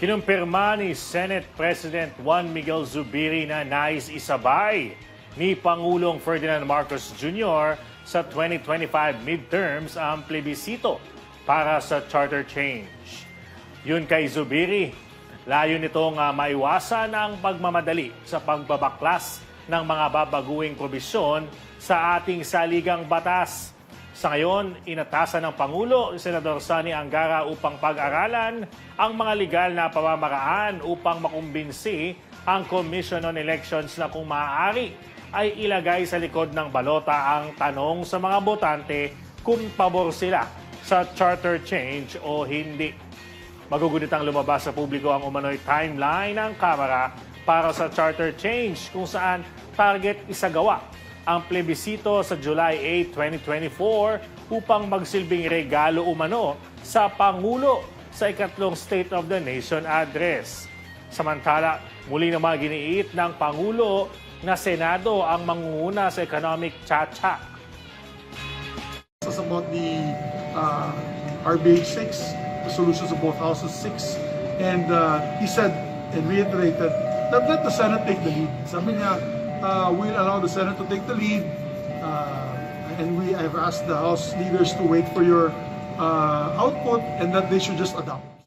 Kinumpirma ni Senate President Juan Miguel Zubiri na nais isabay ni Pangulong Ferdinand Marcos Jr. sa 2025 midterms ang plebisito para sa charter change. Yun kay Zubiri, layo nitong uh, maiwasan ang pagmamadali sa pagbabaklas ng mga babaguing probisyon sa ating saligang batas. Sa ngayon, inatasan ng Pangulo, Senador Sani Angara upang pag-aralan ang mga legal na pamamaraan upang makumbinsi ang Commission on Elections na kung maaari ay ilagay sa likod ng balota ang tanong sa mga botante kung pabor sila sa charter change o hindi. Magugunitang lumabas sa publiko ang umano'y timeline ng Kamara para sa charter change kung saan target isagawa ang plebisito sa July 8, 2024 upang magsilbing regalo umano sa Pangulo sa ikatlong State of the Nation address. Samantala, muli naman giniit ng Pangulo na Senado ang mangunguna sa economic tsa-tsa This is about the uh, RBH 6, resolutions of both houses 6. And uh, he said and reiterated that let the Senate take the lead. Sabi niya, uh, we'll allow the Senate to take the lead. Uh, and we have asked the House leaders to wait for your uh, output and that they should just adopt.